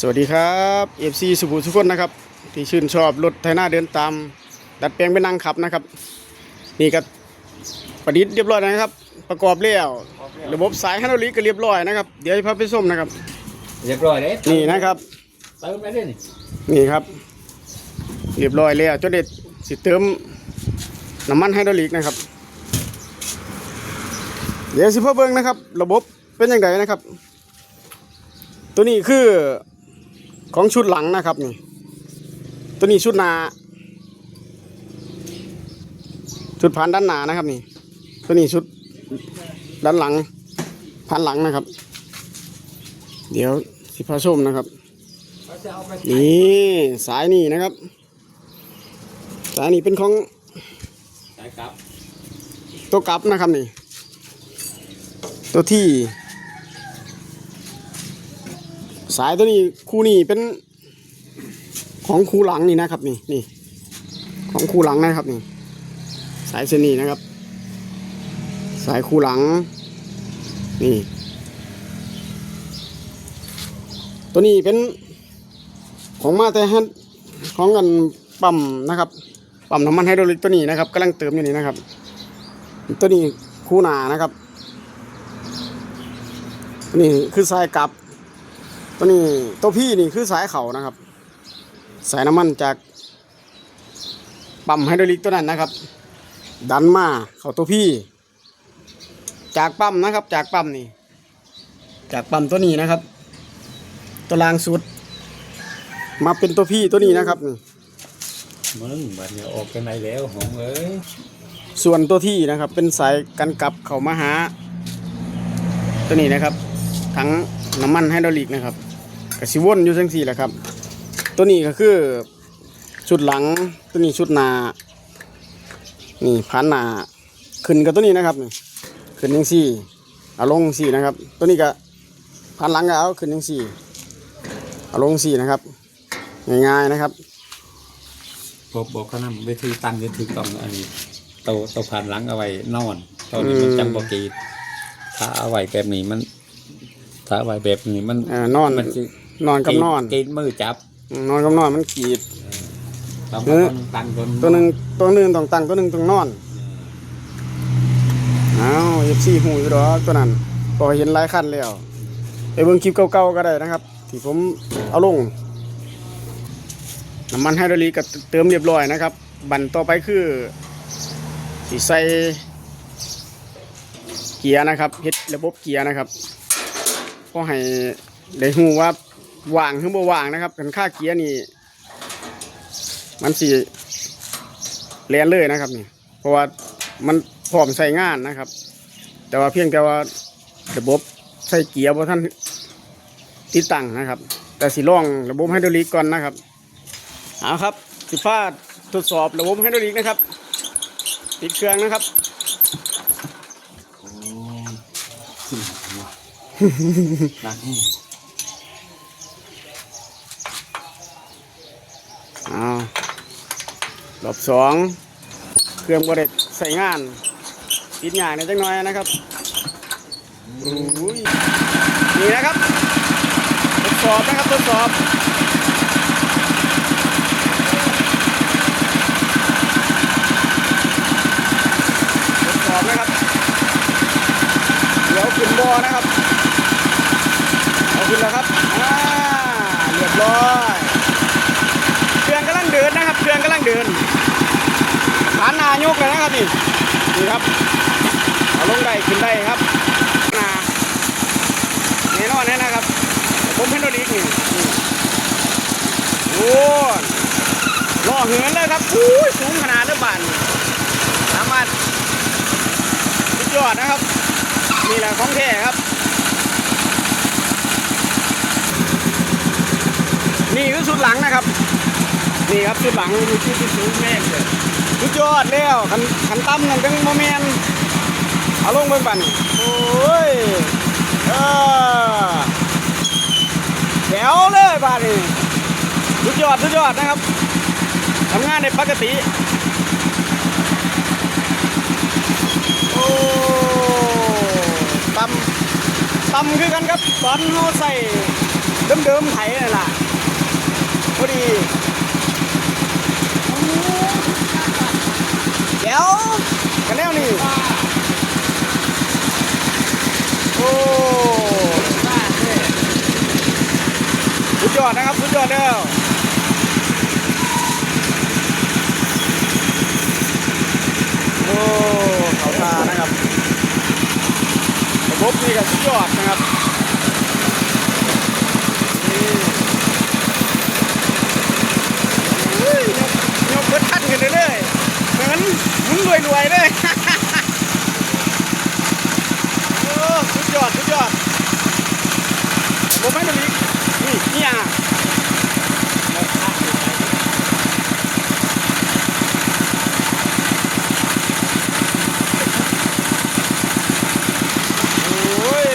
สวัสดีครับเอฟซีสุภูทุกคนนะครับ ที่ชื่นชอบรถไถนาเดินตาม ดัดแปลงเป็นนั่งขับนะครับ นี่ก็ประดิษฐ์เรียบร้อยนะครับ ประกอบแล้วระบบสายไฮดรอลิกก็เรียบร้อยนะครับเดี๋ยวให้พาไปส้มนะครับ เรียบร้อยเลยนี่นะครับเติมไปเลยนี่นี่ครับ เรียบร้อยแล้วจนเด็ดสิเติมน้ำมันไฮดรอลิกนะครับ เดี๋ยวสิพ่อเบิ้งนะครับ ระบบเป็นยังไงนะครับ ตัวนี้คือ ของชุดหลังนะครับนี่ตัวนี้ชุดหนาชุดผ่านด้านหนานะครับนี่ตัวนี้ชุดด้านหลังผ่านหลังนะครับ เดี๋ยวสิพาชมนะครับเขาจะเอาไปนี่สายนี่นะครับ สายนี่เป็นของใส่กลับตัวกลับนะครับนี่ ตัวที่ สายตัวนี้คู่นี้เป็นของคู่หลังนี่นะครับนี่นี่ของคู่หลังนะครับนี่ สายเส้นนี้นะครับ สายคู่หลัง นี่ ตัวนี้เป็นของมาแต่ฮันของกันปั๊มนะครับปั๊มน้ำมันไฮดรอลิกตัวนี้นะครับกำลังเติมอยู่นี่นะครับ ตัวนี้คู่หนานะครับนี้คือสายกลับ ตัวนี้ตัวพี่นี่คือสายเขานะครับ สายน้ำมันจากปั๊มไฮดรอลิกตัวนั้นนะครับ ดันมาเขาตัวพี่ จากปั๊มนะครับ จากปั๊มนี่จากปั๊มตัวนี้นะครับ ตัวรางสุด มาเป็นตัวพี่ตัวนี้นะครับนี่มึงบัดเนี้ออกกันไหนแล้วหงเอ้ยส่วนตัวที่นะครับ เป็นสายกันกลับเข้ามาหา ตัวนี้นะครับ ทั้ง น้ำมันไฮดรอลิกนะครับกระสิวนอยู่ทั้งสี่แหละครับ ตัวนี้ก็คือชุดหลังตัวนี้ชุดหนานี่พันหนาขึ้นกับตัวนี้นะครับนี่ขึ้นยังสี่เอาลงสี่นะครับ ตัวนี้ก็พันหลังก็เอาขึ้นยังสี่เอาลงสี่นะครับ ง่ายๆนะครับบอกบอกเขานำเวทีตั้งเวทีกล่องอันนี้โตโตผ่านหลังเอาไว้นอนตอนนี้มันอืมจังบกรีดถ้าเอาไว้แบบนี้มัน ถ้าเอาไว้แบบนี้มันเอ่อนอนมันสินอนกับนอนกรีดมือจับ นอนกับนอนมันขีดเราเออ ตั้งคนตัวหนึ่งตัวหนึ่งต้องตั้งตัวหนึ่งต้องนอนอ้าวเอฟซีหูอยู่ดอกตัวนั้นพอเห็นหลายคันแล้วไปเบิ่งคลิปเก่าๆก็ได้นะครับ ที่ผมเอาลงน้ำมันไฮดรอลิกก็เติมเรียบร้อยนะครับ บันต่อไปคือสิใส่เกียร์นะครับเฮ็ดระบบเกียร์นะครับ เพราะให้ได้หูว่าว่างหรือบ่ว่างนะครับกันค่าเกียร์นี่ มันสีแลนเลยนะครับนี่เพราะว่ามันพร้อมใส่งานนะครับ แต่ว่าเพียงแต่ว่าระบบใส่เกียร์บ่ท่านติดตั้งนะครับ แต่สิลองระบบไฮดรอลิกก่อนนะครับเอาครับสิฟ้าทดสอบระบบไฮดรอลิกนะครับติดเครื่องนะครับ หนักเอารอบสองเครื่องบริใส่งานติดงานในอยจังน้อยนะครับโอ้ยนี่นะครับทดสอบนะครับทดสอบทดสอบนะครับเดี๋ยวขึ้นบอนะครับเอาขึ้นแล้วครับอ่าเรียบร้อย เครื่องกำลังเดินนะครับ เครื่องกำลังเดินฐานหนายกเลยนะครับนี่นี่ครับเอาลงได้ขึ้นได้ครับนาแน่นอนแน่นะครับ ผมเพนโดลิกนี่นี่โอ้ล่อเหินเลยครับอุ้ยสูงขนาดเด้อบานสามารถสุดยอดนะครับนี่แหละของแท้ครับ นี่คือสุดหลังนะครับ นี่ครับชุดหลังมีชุดที่สูงแม่เลย ชุดยอดแล้วขันขันตั้มนั่นจังโมเมนเอาลงเบิ่งบัดนโอ้ยเออแถวเลยบาดนี่ชุดยอดชุดยอดนะครับทำงานในปกติโอ้ตั้มตั้มคือกันครับตอนเราใส่เดิมๆไถนั่นล่ะพอดี เดี๋ยวกันแล้วนี่โอ้สุดยอดนะครับสุดยอดแล้วโอ้เขาตานะครับระบบนี่ก็สุดยอดนะครับนี่เฮ้ยยกยกเบิดขั้นกันเรื่อยๆเหมือนหมุน รวยเลยโอ้สุดยอดสุดยอดผมไม่ต้องมีนี่นี่อะโอ้ย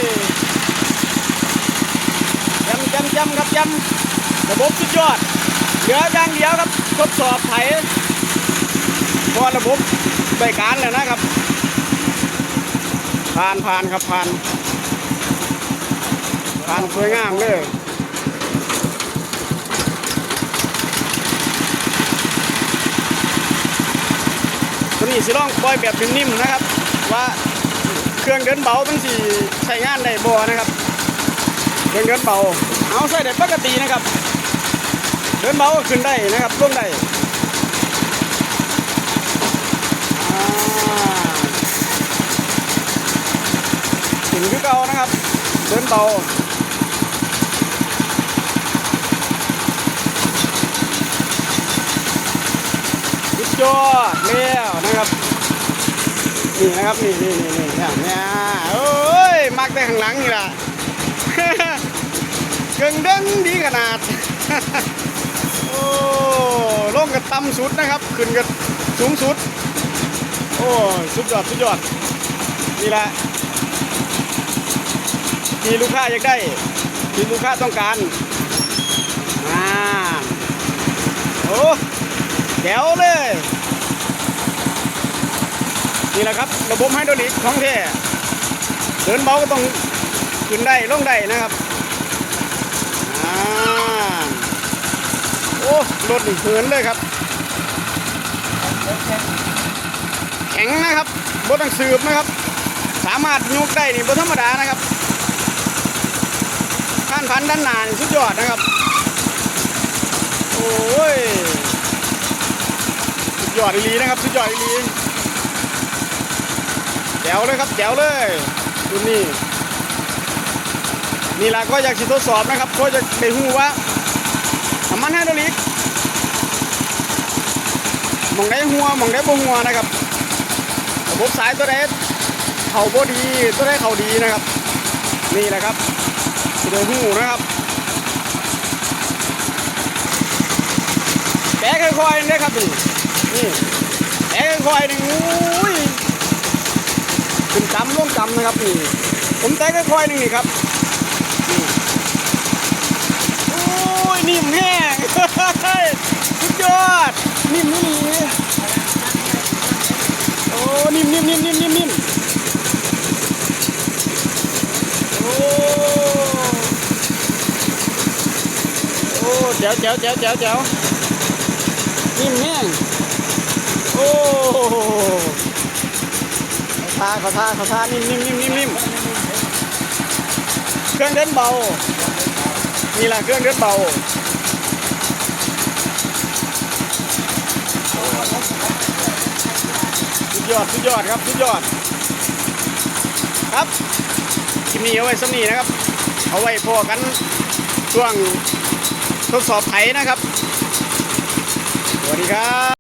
จำจำจำครับจำระบบสุดยอด เหลืออย่างเดียวครับทดสอบไถพอระบบ ได้การแล้วนะครับ ผ่านผ่านครับผ่าน ผ่านสวยงามเลยตัวนี้สิลองปล่อยแบบนิ่มๆนะครับ ว่าเครื่องเดินเบามันสิใช้งานได้บ่นะครับเครื่องเดินเบาเอาใส่ได้ปกตินะครับ เดินเบาขึ้นได้นะครับลงได้อ่า ถึงคือเก่านะครับเดินเบาสุดยอดแล้วนะครับ นี่นะครับ นี่นี่นี่นี่เนี่ยเนี่ยโอ้ย มักแต่ข้างหลังนี่ล่ะเกิงเด้งดีขนาดโอ้ลงกับต่ำสุดนะครับ ขึ้นกับสูงสุด โอ้สุดยอดสุดยอดนี่แหละที่ลูกค้าอยากได้ที่ลูกค้าต้องการอ่าโอ้แจ๋วเลยนี่แหละครับ ระบบไฮดรอลิกของแท้เดินเบาก็ต้องขึ้นได้ลงได้นะครับอ่าโอ้รถนี่เหินเลยครับ ข็งนะครับบดต้องสืบนะครับ สามารถยกได้นี่บธรรมดานะครับข้านพันด้านหน้านี่สุดยอดนะครับ โอ้ยสุดยอดอีลีนะครับสุดยอดอีลีแจ๋วเลยครับแจ๋วเลยดูนี่นี่แหละก็อยากสิทดสอบนะครับก็จะได้หูว่าน้ำมันไฮดรอลิกมองได้หัวมองได้บ่หัวนะครับ บบสายตัวใดเข่าบ่ดีตัวใดเข่าดีนะครับ นี่แหละครับเดี๋ยวหูนะครับแปะค่อยๆนี่ครับนี่นี่แปะค่อยๆนี่อุ้ยขึ้นจำลงจำนะครับนี่ผมแตะค่อยๆนี่นี่ครับนี่โอ้ยนิ่มแห้งสุดยอดนิ่มนี่ โอ้นิ่มนิ่มนิ่มนิ่มนิ่มนิ่มโอ้โอ้เจ๋วเจ๋วเจ๋วเจ๋วเจ๋วนิ่มแห้งโอ้เขาทาเขาทาเขาทานิ่มนิ่มนิ่มนิ่มนิ่มเครื่องเดินเบานี่แหละเครื่องเดินเบา สุด ยอดสุดยอดครับสุดยอด ครับคลิปนี้เอาไว้สำนีนะครับ เอาไว้พอกันช่วงทดสอบไถนะครับ สวัสดีครับ